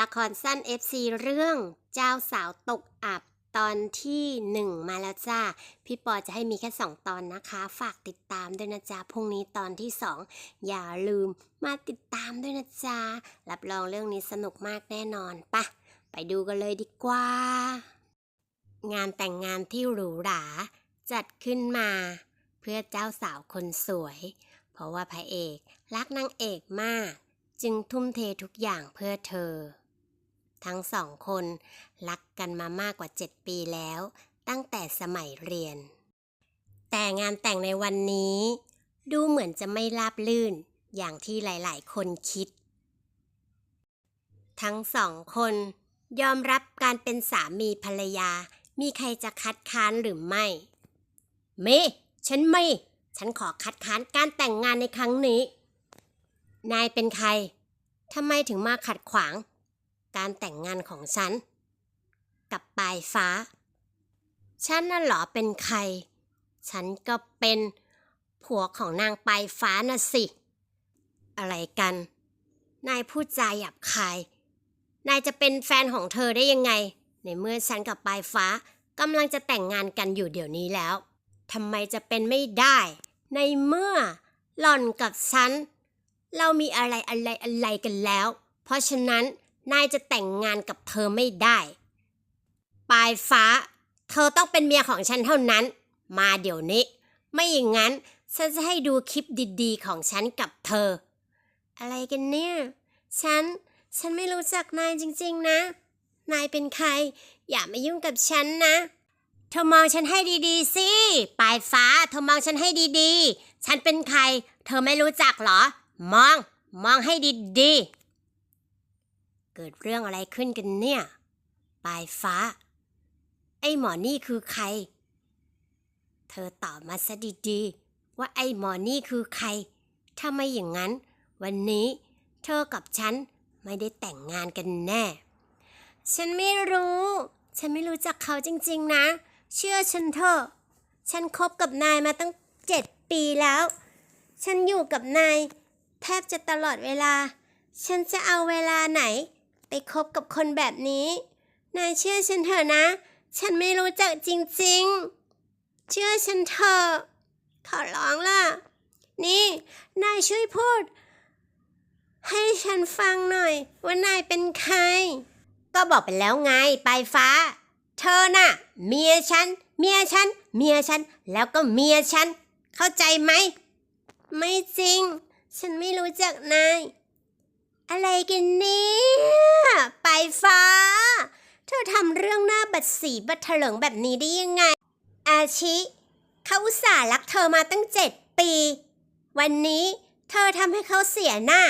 ละครสั้น FC เรื่องเจ้าสาวตกอับตอนที่หนึ่งมาแล้วจ้า พี่ปอจะให้มีแค่สองตอนนะคะ ฝากติดตามด้วยนะจ๊ะพรุ่งนี้ตอนที่สองอย่าลืมมาติดตามด้วยนะจ๊ะรับรองเรื่องนี้สนุกมากแน่นอนปะไปดูกันเลยดีกว่า งานแต่งงานที่หรูหราจัดขึ้นมา เพื่อเจ้าสาวคนสวย เพราะว่าพระเอกรักนางเอกมาก จึงทุ่มเททุกอย่างเพื่อเธอ ทั้งสองคน รักกันมามากกว่า 7 ปีแล้ว ตั้งแต่สมัยเรียน แต่งานแต่งในวันนี้ ดูเหมือนจะไม่ราบลื่นอย่างที่หลาย ๆ คนคิด ทั้งสองคน ยอมรับการเป็นสามีภรรยา มีใครจะคัดค้านหรือไม่เมฉันไม่ ฉันขอคัดค้านการแต่งงานในครั้งนี้ นายเป็นใครทำไมถึงมาขัดขวาง การแต่งงานของฉัน กับปลายฟ้า ฉันน่ะหรอเป็นใคร ฉันก็เป็นผัวของนางปลายฟ้าน่ะสิ อะไรกัน นายพูดจาหยาบคาย นายจะเป็นแฟนของเธอได้ยังไง ในเมื่อฉันกับปลายฟ้ากำลังจะแต่งงานกันอยู่เดี๋ยวนี้แล้วทำไมจะเป็นไม่ได้ ในเมื่อหล่อนกับฉัน เรามีอะไรอะไรอะไรกันแล้ว เพราะฉะนั้น นายจะแต่งงานกับเธอไม่ได้ ปลายฟ้า เธอต้องเป็นเมียของฉันเท่านั้น มาเดี๋ยวนี้ ไม่อย่างนั้น ฉันจะให้ดูคลิปดีๆ ของฉันกับเธอ อะไรกันเนี่ย ฉัน ฉันไม่รู้จักนายจริง ๆ นะ นายเป็นใคร อย่ามายุ่งกับฉันนะ เธอมองฉันให้ดีๆ สิ ปลายฟ้า เธอมองฉันให้ดีๆ ฉันเป็นใคร เธอไม่รู้จักเหรอ มอง มองให้ดีๆ กิดเรื่องอะไรขึ้นกันเนี่ย ปลายฟ้า ไอ้หมอนี่คือใคร เธอตอบมาซะดีๆ ว่าไอ้หมอนี่คือใคร ถ้าไม่อย่างนั้น วันนี้เธอกับฉันไม่ได้แต่งงานกันแน่ ฉันไม่รู้ ฉันไม่รู้จักเขาจริงๆนะ เชื่อฉันเถอะ ฉันคบกับนายมาตั้งเจ็ดปีแล้ว ฉันอยู่กับนายแทบจะตลอดเวลา ฉันจะเอาเวลาไหน ไปคบกับคนแบบนี้ นายเชื่อฉันเถอะนะ ฉันไม่รู้จักจริงๆ เชื่อฉันเถอะขอร้องล่ะ นี่ นายช่วยพูด ให้ฉันฟังหน่อย ว่านายเป็นใคร ก็บอกไปแล้วไงปลายฟ้า เธอน่ะ เมียฉัน เมียฉัน เมียฉัน แล้วก็เมียฉัน เข้าใจไหม ไม่จริง ฉันไม่รู้จักนาย อะไรกันเนี่ยปฟ้า เธอทำเรื่องหน้าบัดสีบัดเถลิงแบบนี้ได้ยังไง อาชิเขาอุตส่าห์รักเธอมาตั้งเจ็ดปี วันนี้เธอทำให้เขาเสียหน้า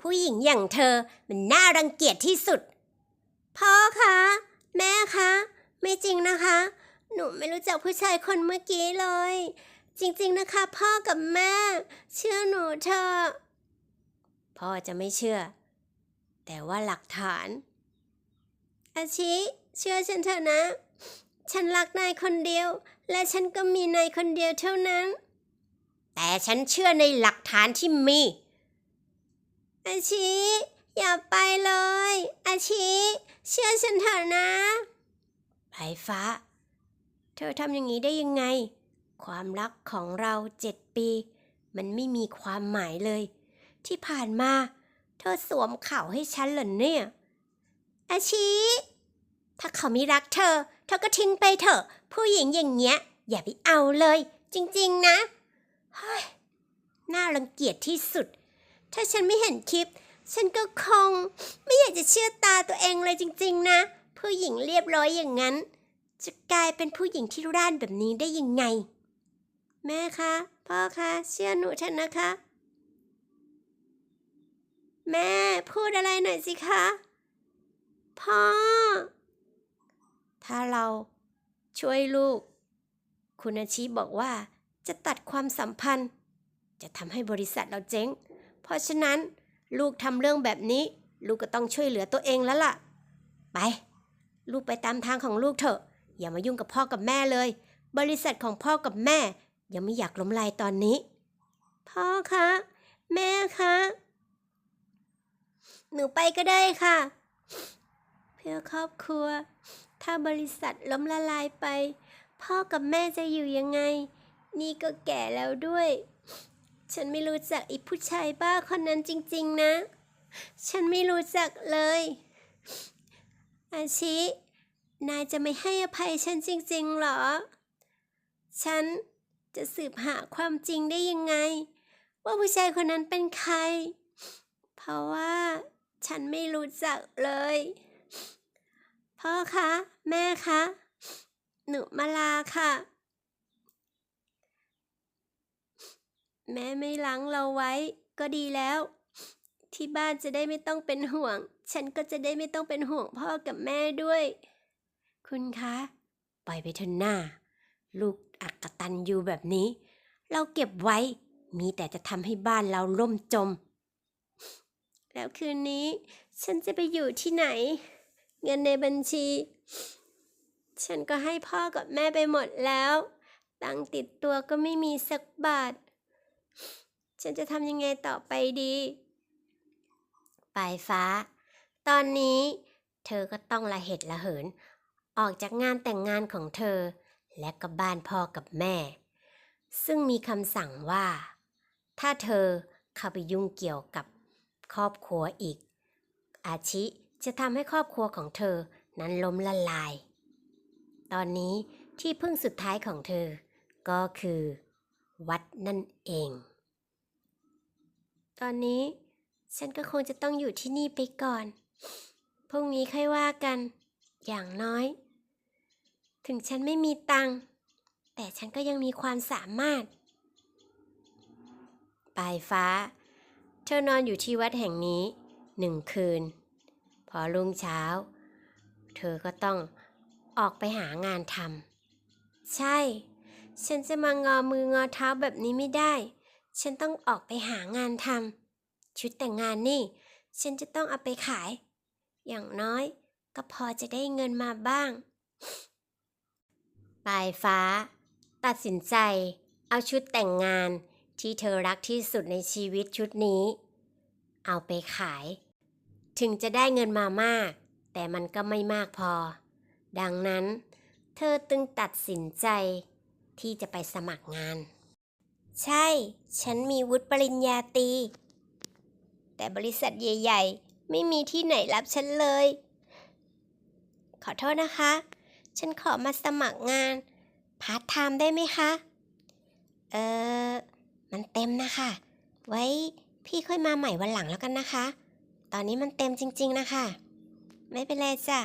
ผู้หญิงอย่างเธอมันน่ารังเกียจที่สุด พ่อคะ แม่คะ ไม่จริงนะคะ หนูไม่รู้จักผู้ชายคนเมื่อกี้เลย จริงๆนะคะ พ่อกับแม่ เชื่อหนูเถอะพ่อจะไม่เชื่อ แต่ว่าหลักฐาน อาชิ เชื่อฉันเถอะนะ ฉันรักนายคนเดียว และฉันก็มีนายคนเดียวเท่านั้น แต่ฉันเชื่อในหลักฐานที่มี อาชิ อย่าไปเลย อาชิ เชื่อฉันเถอะนะไผ่ฟ้า เธอทำอย่างนี้ได้ยังไง ความรักของเราเจ็ดปี มันไม่มีความหมายเลย ที่ผ่านมา เธอสวมเข่าให้ฉันเหรอเนี่ย อาชี ถ้าเขาไม่รักเธอ เธอก็ทิ้งไปเถอะ ผู้หญิงอย่างเงี้ย อย่าไปเอาเลย จริง ๆ นะ เฮ้ย น่ารังเกียจที่สุด ถ้าฉันไม่เห็นคลิป ฉันก็คง ไม่อยากจะเชื่อตาตัวเองเลยจริง ๆ นะ ผู้หญิงเรียบร้อยอย่างนั้น จะกลายเป็นผู้หญิงที่ร่านแบบนี้ได้ยังไง แม่คะ พ่อคะ เชื่อหนูเถอะนะคะ แม่พูดอะไรหน่อยสิคะ พ่อ ถ้าเราช่วยลูก คุณอาชีบอกว่าจะตัดความสัมพันธ์ จะทำให้บริษัทเราเจ๊ง เพราะฉะนั้นลูกทำเรื่องแบบนี้ ลูกก็ต้องช่วยเหลือตัวเองแล้วล่ะ ไป ลูกไปตามทางของลูกเถอะ อย่ามายุ่งกับพ่อกับแม่เลย บริษัทของพ่อกับแม่ ยังไม่อยากล้มลายตอนนี้ พ่อคะ แม่คะ หนูไปก็ได้ค่ะ เพื่อครอบครัว ถ้าบริษัทล้มละลายไป พ่อกับแม่จะอยู่ยังไง นี่ก็แก่แล้วด้วย ฉันไม่รู้จักอีผู้ชายบ้าคนนั้นจริง ๆ นะ ฉันไม่รู้จักเลย อาชิ นายจะไม่ให้อภัยฉันจริง ๆ หรอ ฉันจะสืบหาความจริงได้ยังไง ว่าผู้ชายคนนั้นเป็นใคร เพราะว่า ฉันไม่รู้จักเลย พ่อคะ แม่คะ หนูมาลาค่ะ แม่ไม่ล้างเราไว้ ก็ดีแล้ว ที่บ้านจะได้ไม่ต้องเป็นห่วง ฉันก็จะได้ไม่ต้องเป็นห่วงพ่อกับแม่ด้วย คุณคะ ปล่อยไปเถอะหน้า ลูกอักตันอยู่แบบนี้ เราเก็บไว้ มีแต่จะทำให้บ้านเราล่มจม แล้วคืนนี้ ฉันจะไปอยู่ที่ไหน เงินในบัญชี ฉันก็ให้พ่อกับแม่ไปหมดแล้ว ตังติดตัวก็ไม่มีสักบาท ฉันจะทำยังไงต่อไปดีปลายฟ้า ตอนนี้เธอก็ต้องละเหตุละเหิน ออกจากงานแต่งงานของเธอ และก็บ้านพ่อกับแม่ ซึ่งมีคำสั่งว่า ถ้าเธอเข้าไปยุ่งเกี่ยวกับ ครอบครัวอีก อาชิจะทำให้ครอบครัวของเธอนั้นล้มละลาย ตอนนี้ที่พึ่งสุดท้ายของเธอ ก็คือ วัดนั่นเอง ตอนนี้ฉันก็คงจะต้องอยู่ที่นี่ไปก่อน พรุ่งนี้ค่อยว่ากัน อย่างน้อย ถึงฉันไม่มีตังค์ แต่ฉันก็ยังมีความสามารถ ปลายฟ้า เธอนอนอยู่ที่วัดแห่งนี้หนึ่งคืน พอรุ่งเช้า เธอก็ต้องออกไปหางานทำใช่ ฉันจะมางอมืองอเท้าแบบนี้ไม่ได้ ฉันต้องออกไปหางานทำชุดแต่งงานนี่ ฉันจะต้องเอาไปขาย อย่างน้อยก็พอจะได้เงินมาบ้าง ปลายฟ้า ตัดสินใจ เอาชุดแต่งงาน ที่เธอรักที่สุดในชีวิตชุดนี้ เอาไปขาย ถึงจะได้เงินมามาก แต่มันก็ไม่มากพอ ดังนั้น เธอตึงตัดสินใจ ที่จะไปสมัครงาน ใช่ ฉันมีวุฒิปริญญาตรีแต่บริษัทใหญ่ ๆ ไม่มีที่ไหนรับฉันเลย ขอโทษนะคะ ฉันขอมาสมัครงานพาร์ทไทม์ได้ไหมคะ เออ มันเต็มนะคะ ไว้พี่ค่อยมาใหม่วันหลังแล้วกันนะคะ ตอนนี้มันเต็มจริง ๆนะคะ ไม่เป็นไรจ้ะ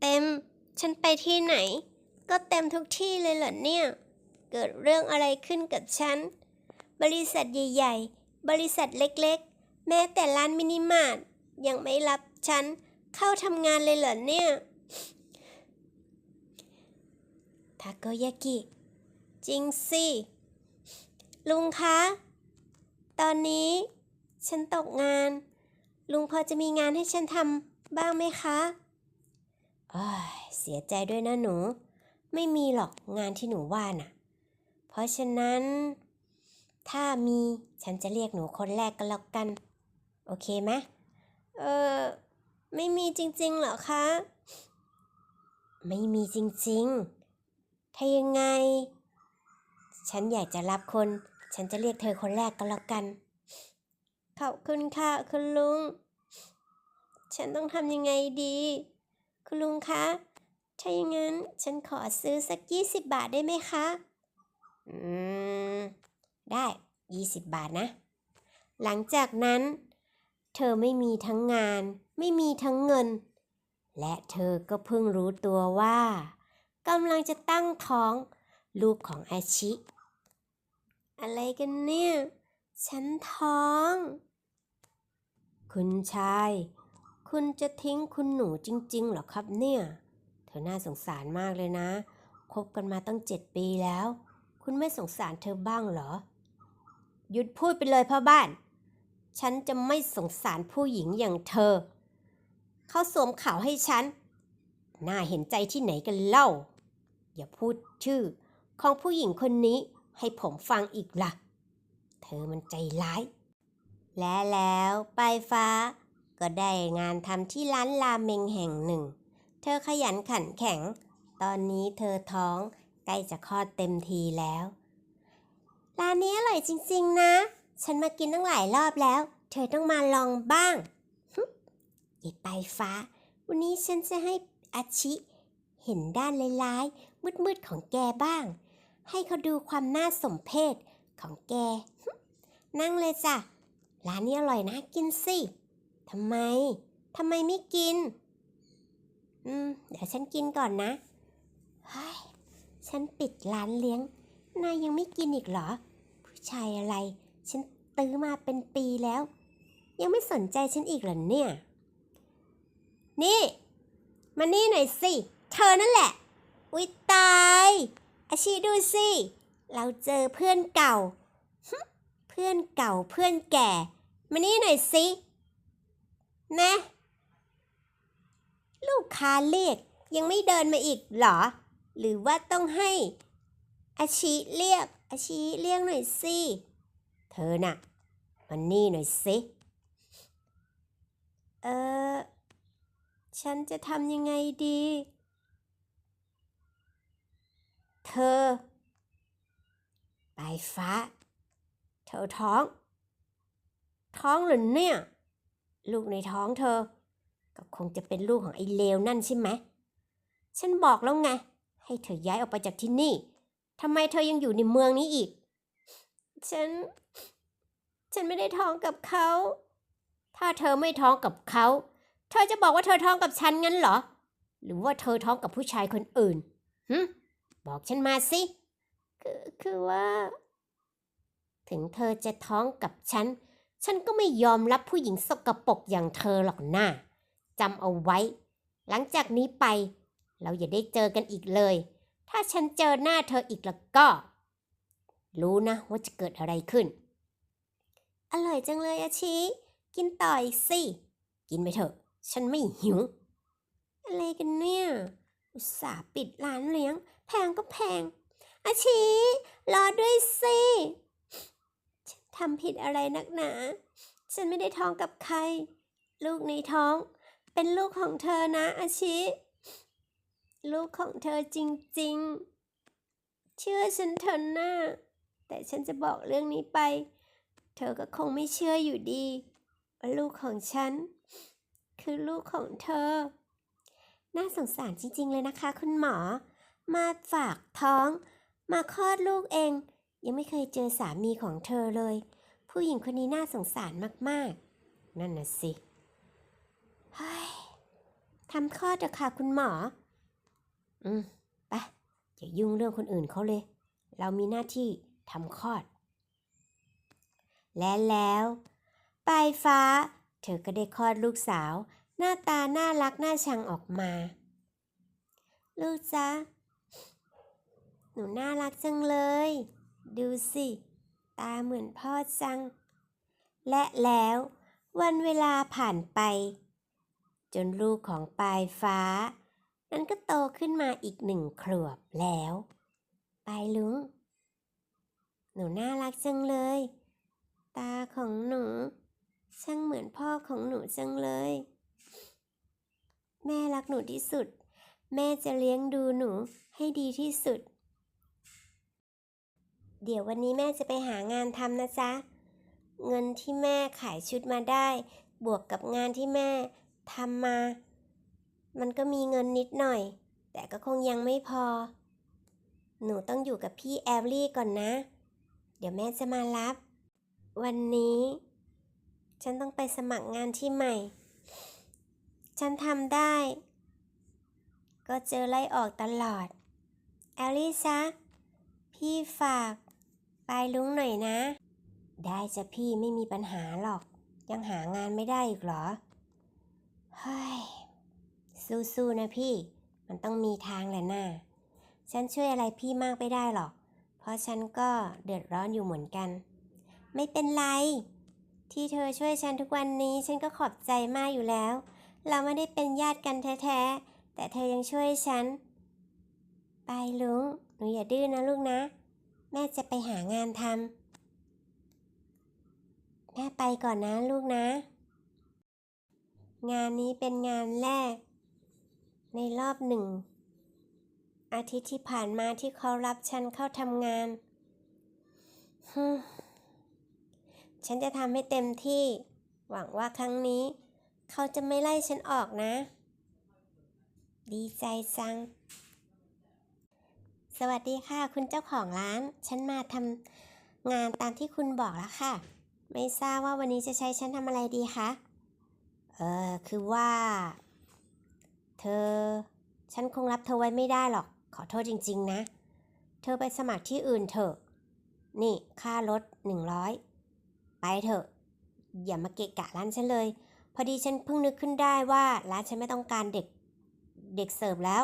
เต็ม ฉันไปที่ไหน ก็เต็มทุกที่เลยเหรอเนี่ย เกิดเรื่องอะไรขึ้นกับฉัน บริษัทใหญ่ ๆ บริษัทเล็กๆ แม้แต่ร้านมินิมาร์ทยังไม่รับฉันเข้าทำงานเลยเหรอเนี่ยทาโกยากิ จริงสิ ลุงคะ ตอนนี้ ฉันตกงาน ลุงพอจะมีงานให้ฉันทำบ้างไหมคะอ้ยเสียใจด้วยนะหนู ไม่มีหรอกงานที่หนูว่าน่ะ เพราะฉะนั้น ถ้ามีฉันจะเรียกหนูคนแรกกันแล้วกัน โอเคไหมเออไม่มีจริงๆเหรอคะ ไม่มีจริงๆ ถ้ายังไง ฉันอยากจะรับคน ฉันจะเรียกเธอคนแรกก็แล้วกัน ขอบคุณค่ะคุณลุง ฉันต้องทำยังไงดี คุณลุงคะ ถ้าอย่างนั้น ฉันขอซื้อสัก20บาทได้ไหมคะ อืม ได้20บาทนะ หลังจากนั้น เธอไม่มีทั้งงาน ไม่มีทั้งเงิน และเธอก็เพิ่งรู้ตัวว่ากำลังจะตั้งท้อง ลูกของอาชิ อะไรกันเนี่ย ฉันท้อง คุณชาย คุณจะทิ้งคุณหนูจริงๆหรอครับเนี่ย เธอน่าสงสารมากเลยนะ คบกันมาตั้งเจ็ดปีแล้ว คุณไม่สงสารเธอบ้างเหรอ หยุดพูดไปเลยพ่อบ้าน ฉันจะไม่สงสารผู้หญิงอย่างเธอ เขาสวมข่าวให้ฉัน น่าเห็นใจที่ไหนกันเล่า อย่าพูดชื่อของผู้หญิงคนนี้ ให้ผมฟังอีกละ่ะ เธอมันใจร้าย และแล้วไปฟ้า ก็ได้งานทำที่ร้านราเมงแห่งหนึ่ง เธอขยันขันแข็ง ตอนนี้เธอท้องใกล้จะคลอดเต็มทีแล้ว ร้านนี้อร่อยจริง ๆ นะ ฉันมากินตั้งหลายรอบแล้ว เธอต้องมาลองบ้างยายไปฟ้า วันนี้ฉันจะให้อาชิ เห็นด้านร้ายๆมืดๆของแกบ้าง ให้เขาดูความน่าสมเพชของแก นั่งเลยจ้ะ ร้านนี้อร่อยนะ กินสิ ทำไม ทำไมไม่กิน อืม เดี๋ยวฉันกินก่อนนะเฮ้ยฉันปิดร้านเลี้ยง นายยังไม่กินอีกเหรอ ผู้ชายอะไร ฉันตื้อมาเป็นปีแล้ว ยังไม่สนใจฉันอีกเหรอเนี่ย นี่ มานี่หน่อยสิ เธอนั่นแหละ อุ๊ยตาย อาชีดูสิ เราเจอเพื่อนเก่า เพื่อนเก่าเพื่อนแก่ มานี่หน่อยสินะ ลูกค้าเรียกยังไม่เดินมาอีกเหรอ หรือว่าต้องให้ อาชีเรียก อาชีเรียกหน่อยสิ เธอน่ะมันนี่หน่อยสิ เออ ฉันจะทำยังไงดี ธอ ไปฟ้า เธอท้อง ท้องหรือเนี่ย ลูกในท้องเธอ ก็คงจะเป็นลูกของไอ้เลวนั่นใช่ไหม ฉันบอกแล้วไง ให้เธอย้ายออกไปจากที่นี่ทำไมเธอยังอยู่ในเมืองนี้อีก ฉัน ฉันไม่ได้ท้องกับเขา ถ้าเธอไม่ท้องกับเขา เธอจะบอกว่าเธอท้องกับฉันงั้นเหรอ หรือว่าเธอท้องกับผู้ชายคนอื่นหึ บอกฉันมาสิ คือคือว่า ถึงเธอจะท้องกับฉัน ฉันก็ไม่ยอมรับผู้หญิงสกปรกอย่างเธอหรอกนะจำเอาไว้ หลังจากนี้ไป เราอย่าได้เจอกันอีกเลย ถ้าฉันเจอหน้าเธออีกแล้วก็ รู้นะว่าจะเกิดอะไรขึ้น อร่อยจังเลยอาชีกินต่ออีกสิ กินไปเถอะ ฉันไม่หิว อะไรกันเนี่ย อุตส่าห์ปิดร้านเลี้ยง แพงก็แพง อาชีรอด้วยสิฉันทำผิดอะไรนักหนา ฉันไม่ได้ท้องกับใคร ลูกในท้อง เป็นลูกของเธอนะ อาชิลูกของเธอจริงๆ เชื่อฉันเถอะนะแต่ฉันจะบอกเรื่องนี้ไป เธอก็คงไม่เชื่ออยู่ดีว่าลูกของฉัน คือลูกของเธอ น่าสงสารจริง ๆ เลยนะคะ คุณหมอ มาฝากท้อง มาคลอดลูกเอง ยังไม่เคยเจอสามีของเธอเลย ผู้หญิงคนนี้น่าสงสารมากๆ นั่นน่ะสิเฮ้ยทำคลอดเถอะค่ะคุณหมอ อืม ไป อย่ายุ่งเรื่องคนอื่นเขาเลย เรามีหน้าที่ทำคลอด และแล้ว ปลายฟ้า เธอก็ได้คลอดลูกสาว หน้าตาน่ารักน่าชังออกมา ลูกจ๊ะ หนูน่ารักจังเลย ดูสิ ตาเหมือนพ่อจัง และแล้ว วันเวลาผ่านไป จนลูกของปลายฟ้า นั้นก็โตขึ้นมาอีกหนึ่งขวบแล้ว ปลายลุง หนูน่ารักจังเลย ตาของหนู ช่างเหมือนพ่อของหนูจังเลย แม่รักหนูที่สุด แม่จะเลี้ยงดูหนูให้ดีที่สุด เดี๋ยววันนี้แม่จะไปหางานทำนะจ๊ะ เงินที่แม่ขายชุดมาได้ บวกกับงานที่แม่ทำมา มันก็มีเงินนิดหน่อย แต่ก็คงยังไม่พอ หนูต้องอยู่กับพี่แอลลี่ก่อนนะ เดี๋ยวแม่จะมารับ วันนี้ ฉันต้องไปสมัครงานที่ใหม่ ฉันทำได้ ก็เจอไล่ออกตลอด แอลลี่จ๊ะพี่ฝาก ไปลุงหน่อยนะ ได้จ้ะพี่ไม่มีปัญหาหรอก ยังหางานไม่ได้อีกเหรอเฮ้ยสู้ๆนะพี่ มันต้องมีทางแหละน่าฉันช่วยอะไรพี่มากไม่ได้หรอก เพราะฉันก็เดือดร้อนอยู่เหมือนกัน ไม่เป็นไร ที่เธอช่วยฉันทุกวันนี้ฉันก็ขอบใจมากอยู่แล้ว เราไม่ได้เป็นญาติกันแท้ๆ แต่เธอยังช่วยฉัน ไปลุง หนูอย่าดื้อนะลูกนะ แม่จะไปหางานทำแม่ไปก่อนนะลูกนะ งานนี้เป็นงานแรก ในรอบหนึ่ง อาทิตย์ที่ผ่านมาที่เขารับฉันเข้าทำงาน ฉันจะทำให้เต็มที่ หวังว่าครั้งนี้ เขาจะไม่ไล่ฉันออกนะ ดีใจจัง สวัสดีค่ะ คุณเจ้าของร้าน ฉันมาทำงานตามที่คุณบอกแล้วค่ะ ไม่ทราบว่าวันนี้จะใช้ฉันทำอะไรดีคะ เออคือว่า เธอ ฉันคงรับเธอไว้ไม่ได้หรอก ขอโทษจริง ๆ นะ เธอไปสมัครที่อื่นเถอะ นี่ค่ารถหนึ่งร้อยไปเถอะ อย่ามาเกะกะร้านฉันเลย พอดีฉันเพิ่งนึกขึ้นได้ว่าร้านฉันไม่ต้องการเด็ก เด็กเสิร์ฟแล้ว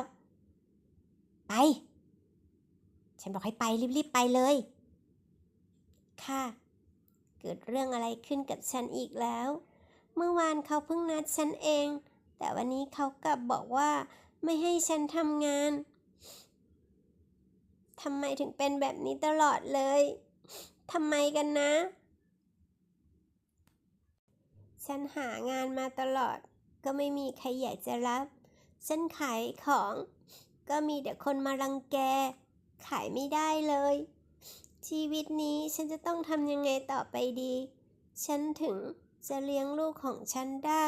ไป ฉันบอกให้ไปรีบๆไปเลย ค่ะ เกิดเรื่องอะไรขึ้นกับฉันอีกแล้ว เมื่อวานเขาเพิ่งนัดฉันเอง แต่วันนี้เขากลับบอกว่าไม่ให้ฉันทำงานทำไมถึงเป็นแบบนี้ตลอดเลย ทำไมกันนะ ฉันหางานมาตลอด ก็ไม่มีใครอยากจะรับ ฉันขายของ ก็มีแต่คนมารังแก ขายไม่ได้เลย ชีวิตนี้ฉันจะต้องทำยังไงต่อไปดี ฉันถึงจะเลี้ยงลูกของฉันได้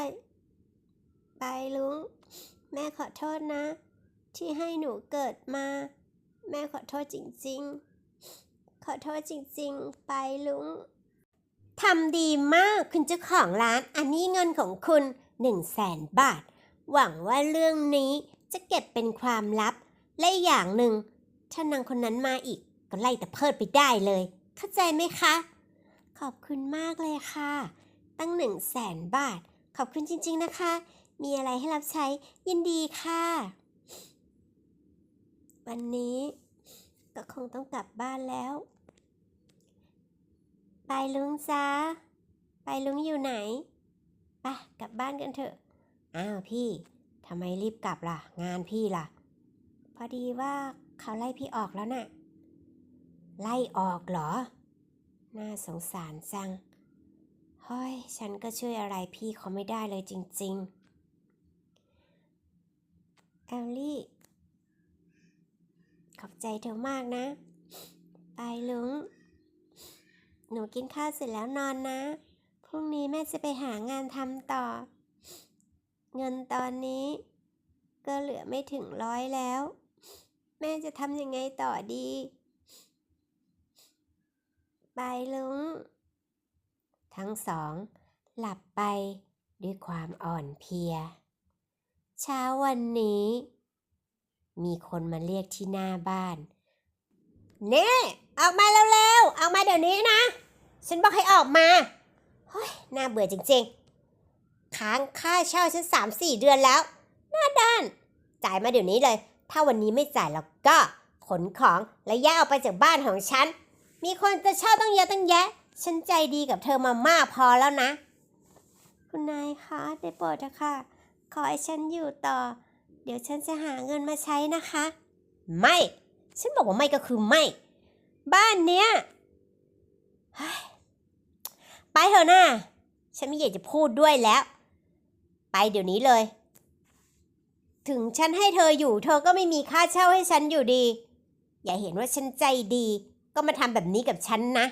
ไปลุง แม่ขอโทษนะ ที่ให้หนูเกิดมา แม่ขอโทษจริงๆ ขอโทษจริงๆ ไปลุงทำดีมากคุณเจ้าของร้านอันนี้เงินของคุณหนึ่งแสนบาท หวังว่าเรื่องนี้จะเก็บเป็นความลับ และอย่างหนึ่ง ถ้านางคนนั้นมาอีก ก็ไล่แต่เพิดไปได้เลย เข้าใจไหมคะ ขอบคุณมากเลยค่ะ ตั้งหนึ่งแสนบาท ขอบคุณจริงๆนะคะ มีอะไรให้รับใช้ยินดีค่ะ วันนี้ก็คงต้องกลับบ้านแล้ว ไปลุงจ้าไปลุงอยู่ไหนไปกลับบ้านกันเถอะ อ้าวพี่ทำไมรีบกลับล่ะ งานพี่ล่ะ พอดีว่า เขาไล่พี่ออกแล้วน่ะ ไล่ออกเหรอ น่าสงสารจังเฮ้ยฉันก็ช่วยอะไรพี่เขาไม่ได้เลยจริง ๆ แอลลี่ ขอบใจเธอมากนะ ไปลุง หนูกินข้าวเสร็จแล้วนอนนะ พรุ่งนี้แม่จะไปหางานทำต่อ เงินตอนนี้ก็เหลือไม่ถึงร้อยแล้ว แม่จะทำยังไงต่อดี ไปลุง ทั้งสอง หลับไปด้วยความอ่อนเพลีย เช้าวันนี้ มีคนมาเรียกที่หน้าบ้าน เน่ออกมาเร็วๆ ออกมาเดี๋ยวนี้นะ ฉันบอกให้ออกมาเฮ้ยน่าเบื่อจริงๆ ค้างค่าเช่าฉันสามสี่เดือนแล้ว หน้าด้าน จ่ายมาเดี๋ยวนี้เลย ถ้าวันนี้ไม่จ่ายแล้วก็ขนของและย้ายออกไปจากบ้านของฉัน มีคนจะเช่าตั้งเยอะตั้งแยะ ฉันใจดีกับเธอมามากพอแล้วนะ คุณนายคะได้โปรดเถอะค่ะ ขอให้ฉันอยู่ต่อ เดี๋ยวฉันจะหาเงินมาใช้นะคะ ไม่ ฉันบอกว่าไม่ก็คือไม่ บ้านเนี้ยเฮ้ยไปเถอะนะฉันไม่อยากจะพูดด้วยแล้ว ไปเดี๋ยวนี้เลย ถึงฉันให้เธออยู่ เธอก็ไม่มีค่าเช่าให้ฉันอยู่ดี อย่าเห็นว่าฉันใจดี ก็มาทำแบบนี้กับฉันนะ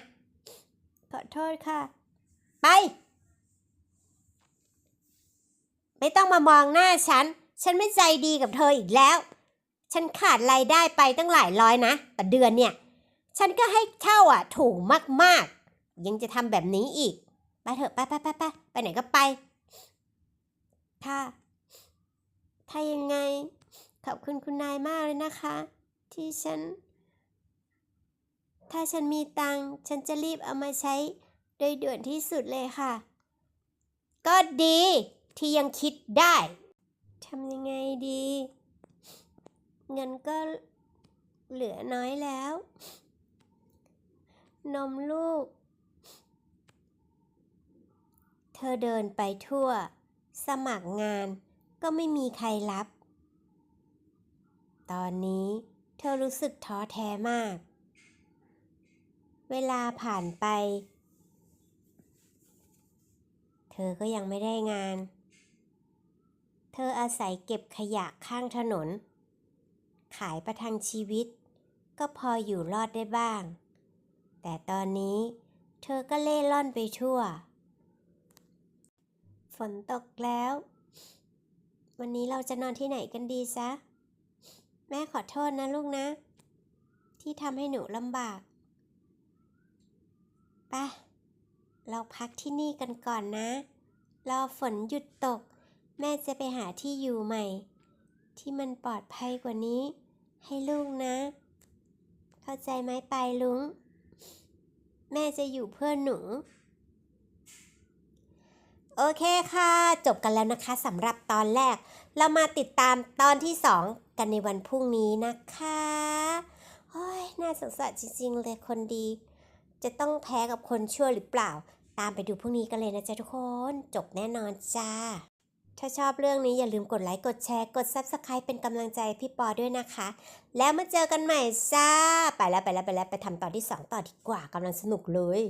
ขอโทษค่ะ ไป ไม่ต้องมามองหน้าฉัน ฉันไม่ใจดีกับเธออีกแล้ว ฉันขาดรายได้ไปตั้งหลายร้อยนะต่อเดือนเนี่ย ฉันก็ให้เช่าอะ ถูกมากๆ ยังจะทำแบบนี้อีก ไปเถอะไปไปไปไปไปไหนก็ไป ค่ะ ถ้ายังไงขอบคุณคุณนายมากเลยนะคะ ที่ฉัน ถ้าฉันมีตังค์ฉันจะรีบเอามาใช้โดยด่วนที่สุดเลยค่ะ ก็ดีที่ยังคิดได้ทำยังไงดี เงินก็เหลือน้อยแล้ว นมลูก เธอเดินไปทั่ว สมัครงาน ก็ไม่มีใครรับ ตอนนี้เธอรู้สึกท้อแท้มาก เวลาผ่านไป เธอก็ยังไม่ได้งาน เธออาศัยเก็บขยะข้างถนน ขายประทังชีวิต ก็พออยู่รอดได้บ้าง แต่ตอนนี้เธอก็เล่ร่อนไปทั่ว ฝนตกแล้ว วันนี้เราจะนอนที่ไหนกันดีซะ แม่ขอโทษนะลูกนะ ที่ทำให้หนูลำบากไปะเราพักที่นี่กันก่อนนะ รอฝนหยุดตก แม่จะไปหาที่อยู่ใหม่ ที่มันปลอดภัยกว่านี้ ให้ลูกนะ เข้าใจไหมไปลุง แม่จะอยู่เพื่อหนู โอเคค่ะ จบกันแล้วนะคะสำหรับตอนแรก เรามาติดตามตอนที่ 2 กันในวันพรุ่งนี้นะคะโอ้ยน่าสงสารจริงๆเลยคนดี จะต้องแพ้กับคนชั่วหรือเปล่า ตามไปดูพรุ่งนี้กันเลยนะจ๊ะทุกคน จบแน่นอนจ้า ถ้าชอบเรื่องนี้อย่าลืมกดไลค์ กดแชร์ กด Subscribe เป็นกำลังใจพี่ปอด้วยนะคะ แล้วมาเจอกันใหม่จ้า ไปแล้วไปแล้วไปแล้วไปทำตอนที่ 2 ต่อดีกว่ากำลังสนุกเลย